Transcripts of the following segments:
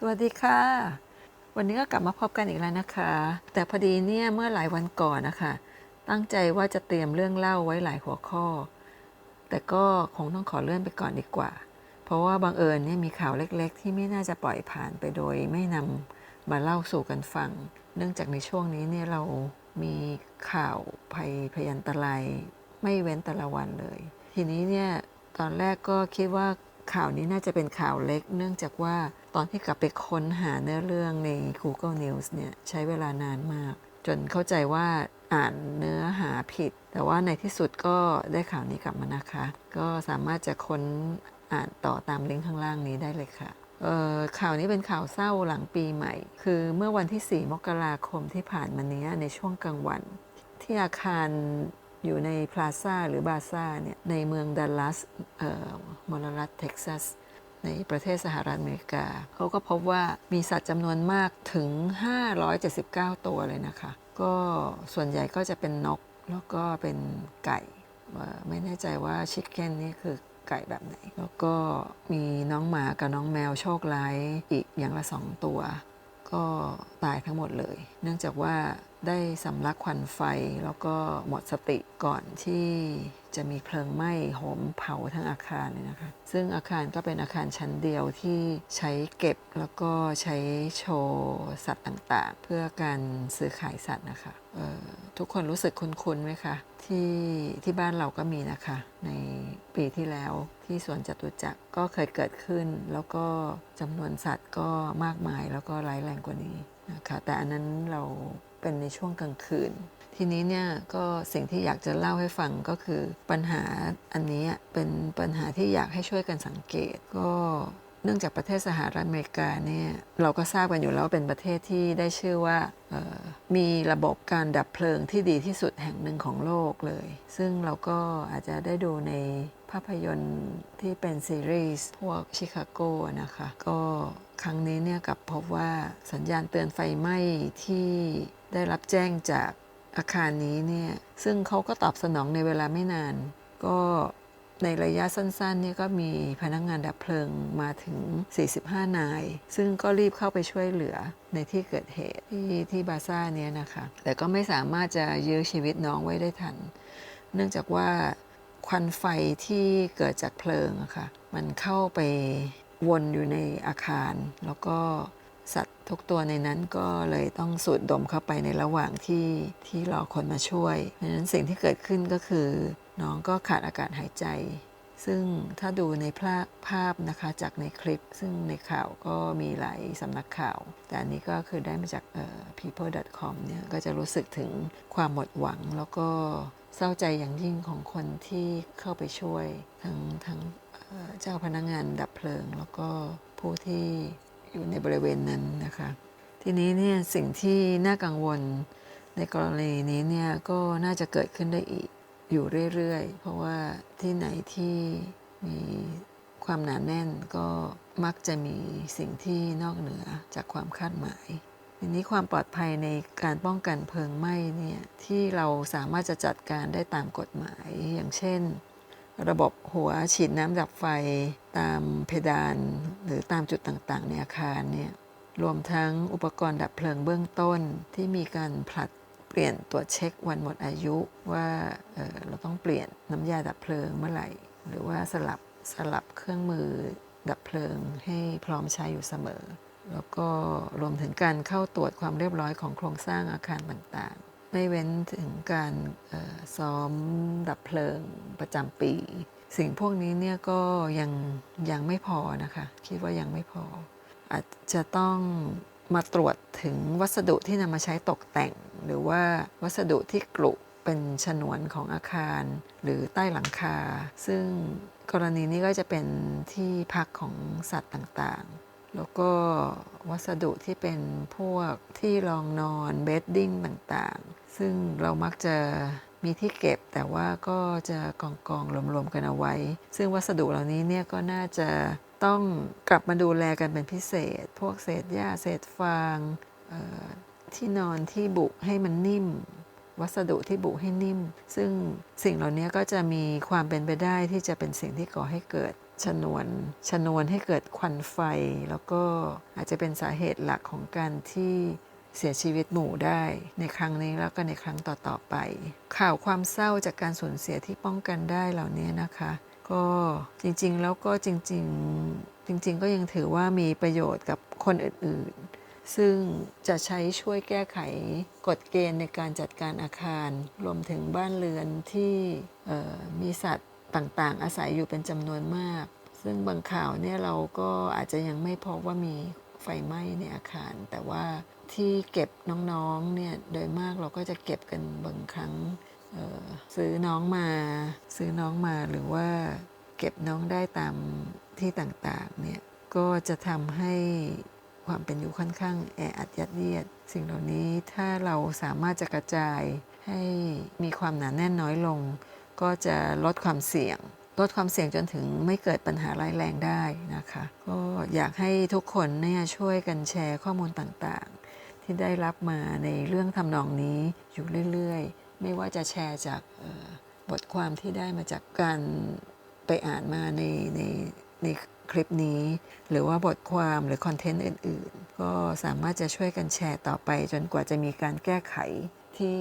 สวัสดีค่ะ วันนี้ก็กลับมาพบกันอีกแล้วนะคะ แต่พอดีเนี่ยเมื่อหลายวันก่อนนะคะ ตั้งใจว่าจะเตรียมเรื่องเล่าไว้หลายหัวข้อ แต่ก็คงต้องขอเลื่อนไปก่อนดีกว่า เพราะว่าบังเอิญเนี่ยมีข่าวเล็กๆ ที่ไม่น่าจะปล่อยผ่านไปโดย ไม่นำมาเล่าสู่กันฟัง เนื่องจากในช่วงนี้เนี่ยเรามีข่าวภัยพยันตรายไม่เว้นแต่ละวันเลย ทีนี้เนี่ยตอนแรกก็คิดว่า ข่าวนี้น่าจะเป็นข่าวเล็ก เนื่องจากว่าตอนที่กลับไปค้นหาเนื้อเรื่องใน Google News เนี่ยใช้เวลานานมาก จนเข้าใจว่าอ่านเนื้อหาผิด แต่ว่าในที่สุดก็ได้ข่าวนี้กลับมานะคะ ก็สามารถจะค้นอ่านต่อตามลิงก์ข้างล่างนี้ได้เลยค่ะข่าวนี้เป็นข่าวเศร้าหลังปีใหม่ คือเมื่อวันที่ 4 มกราคมที่ผ่านมาเนี้ยในช่วงกลางวัน ที่อาคาร อยู่ในพลาซ่าหรือบาซ่าเนี่ยในเมืองดัลลัสเอ่อมลรัฐเท็กซัสในประเทศสหรัฐอเมริกา เขาก็พบว่ามีสัตว์จำนวนมากถึง 579 ตัวเลยนะคะ ก็ส่วนใหญ่ก็จะเป็นนกแล้วก็เป็นไก่ ไม่แน่ใจว่าชิคเก้นนี่คือไก่แบบไหน แล้วก็มีน้องหมากับน้องแมวโชคร้ายอีกอย่างละสองตัว ก็ตายทั้งหมดเลย เนื่องจากว่า ได้สำลักควันไฟแล้วก็หมดสติก่อนที่จะมีเพลิงไหม้โหมเผาทั้งอาคารเลยนะคะ ซึ่งอาคารก็เป็นอาคารชั้นเดียวที่ใช้เก็บแล้วก็ใช้โชว์สัตว์ต่างๆ เพื่อการซื้อขายสัตว์นะคะทุกคนรู้สึกคุ้นๆไหมคะ ที่ที่บ้านเราก็มีนะคะ ในปีที่แล้วที่สวนจตุจักรก็เคยเกิดขึ้น แล้วก็จำนวนสัตว์ก็มากมายแล้วก็ร้ายแรงกว่านี้นะคะแต่อันนั้นเรา เป็นในช่วงกลางคืน ทีนี้เนี่ยก็สิ่งที่อยากจะเล่าให้ฟังก็คือปัญหาอันนี้เป็นปัญหาที่อยากให้ช่วยกันสังเกตก็ เนื่องจากประเทศสหรัฐอเมริกาเนี่ยเราก็ทราบกันอยู่แล้วว่าเป็นประเทศที่ได้ชื่อว่ามีระบบการดับเพลิงที่ดีที่สุดแห่งหนึ่งของโลกเลย ซึ่งเราก็อาจจะได้ดูในภาพยนตร์ที่เป็นซีรีส์พวกชิคาโกนะคะ ก็ครั้งนี้เนี่ยกับพบว่าสัญญาณเตือนไฟไหม้ที่ได้รับแจ้งจากอาคารนี้เนี่ยซึ่งเขาก็ตอบสนองในเวลาไม่นาน ก็ ในระยะสั้นๆนี่ก็มีพนักงานดับเพลิงมาถึง 45 นาย ซึ่งก็รีบเข้าไปช่วยเหลือในที่เกิดเหตุที่ที่บาซ่าเนี่ยนะคะ แต่ก็ไม่สามารถจะยื้อชีวิตน้องไว้ได้ทัน เนื่องจากว่าควันไฟที่เกิดจากเพลิงอะค่ะ มันเข้าไปวนอยู่ในอาคาร แล้วก็สัตว์ทุกตัวในนั้นก็เลยต้องสูดดมเข้าไปในระหว่างที่ที่รอคนมาช่วย เพราะฉะนั้นสิ่งที่เกิดขึ้นก็คือ น้องก็ขาดอากาศหายใจ ซึ่งถ้าดูในภาพภาพนะคะจากในคลิป ซึ่งในข่าวก็มีหลายสำนักข่าว แต่อันนี้ก็คือได้มาจาก people.com เนี่ยก็จะรู้สึกถึงความหมดหวังแล้วก็เศร้าใจอย่างยิ่งของคนที่เข้าไปช่วย ทั้งทั้งเอ่อเจ้าพนักงานดับเพลิง แล้วก็ผู้ที่อยู่ในบริเวณนั้นนะคะ ทีนี้เนี่ยสิ่งที่น่ากังวลในกรณีนี้เนี่ยก็น่าจะเกิดขึ้นได้อีก อยู่เรื่อยๆ เพราะว่าที่ไหนที่มีความหนาแน่นก็มักจะมีสิ่งที่นอกเหนือจากความคาดหมายทีนี้ความปลอดภัยในการป้องกันเพลิงไหม้เนี่ยที่เราสามารถจะจัดการได้ตามกฎหมายอย่างเช่น ระบบหัวฉีดน้ำดับไฟตามเพดานหรือตามจุดต่างๆ ในอาคารเนี่ยรวมทั้งอุปกรณ์ดับเพลิงเบื้องต้นที่มีการผลัด เปลี่ยนตรวจเช็ควันหมดอายุว่าเเราต้องเปลี่ยนน้ำยาดับเพลิงเมื่อไหร่ หรือว่าสลับสลับเครื่องมือดับเพลิงให้พร้อมใช้อยู่เสมอ แล้วก็รวมถึงการเข้าตรวจความเรียบร้อยของโครงสร้างอาคารต่างๆ ไม่เว้นถึงการซ้อมดับเพลิงประจำปี สิ่งพวกนี้เนี่ยก็ยังยังไม่พอนะคะ คิดว่ายังไม่พอ อาจจะต้อง มาตรวจถึงวัสดุที่นำมาใช้ตกแต่ง หรือว่าวัสดุที่กลุเป็นฉนวนของอาคารหรือใต้หลังคา ซึ่งกรณีนี้ก็จะเป็นที่พักของสัตว์ต่างๆ แล้วก็วัสดุที่เป็นพวกที่รองนอนเบดดิ้งต่างๆ ซึ่งเรามักจะมีที่เก็บแต่ว่าก็จะกองกองๆรวมๆกันเอาไว้ ซึ่งวัสดุเหล่านี้เนี่ยก็น่าจะ ต้องกลับมาดูแลกันเป็นพิเศษ พวกเศษหญ้าเศษฟางที่นอนที่บุให้มันนิ่ม วัสดุที่บุให้นิ่ม ซึ่งสิ่งเหล่านี้ก็จะมีความเป็นไปได้ที่จะเป็นสิ่งที่ก่อให้เกิดชนวนชนวนให้เกิดควันไฟ แล้วก็อาจจะเป็นสาเหตุหลักของการที่เสียชีวิตหมู่ได้ในครั้งนี้แล้วก็ในครั้งต่อๆไป ข่าวความเศร้าจากการสูญเสียที่ป้องกันได้เหล่านี้นะคะ ก็จริงๆ แล้วก็จริง ๆ จริง ๆ ก็ยังถือว่ามีประโยชน์กับคนอื่นๆ ซึ่งจะใช้ช่วยแก้ไขกฎเกณฑ์ในการจัดการอาคาร รวมถึงบ้านเรือนที่มีสัตว์ต่างๆ อาศัยอยู่เป็นจำนวนมาก ซึ่งบางข่าวเนี่ยเราก็อาจจะยังไม่พบว่ามีไฟไหม้ในอาคาร แต่ว่าที่เก็บน้องๆเนี่ยโดยมากเราก็จะเก็บกันบางครั้ง ซื้อน้องมา ซื้อน้องมาหรือว่าเก็บน้องได้ตามที่ต่างๆเนี่ยก็จะทำให้ความเป็นอยู่ค่อนข้างแออัดยัดเยียด สิ่งเหล่านี้ถ้าเราสามารถจะกระจายให้มีความหนาแน่นน้อยลง ก็จะลดความเสี่ยง ลดความเสี่ยงจนถึงไม่เกิดปัญหาร้ายแรงได้นะคะ ก็อยากให้ทุกคนเนี่ยช่วยกันแชร์ข้อมูลต่างๆ ที่ได้รับมาในเรื่องทำนองนี้อยู่เรื่อยๆ ไม่ว่าจะแชร์จากบทความที่ได้มาจากการไปอ่านมาในในในคลิปนี้ หรือว่าบทความหรือคอนเทนต์อื่น ๆ ก็สามารถจะช่วยกันแชร์ต่อไป จนกว่าจะมีการแก้ไขที่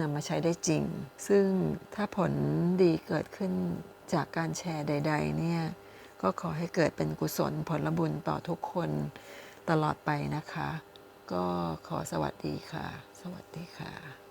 นำมาใช้ได้จริง ซึ่งถ้าผลดีเกิดขึ้นจากการแชร์ใด ๆ เนี่ย ก็ขอให้เกิดเป็นกุศลผลบุญต่อทุกคนตลอดไปนะคะ ก็ขอสวัสดีค่ะ สวัสดีค่ะ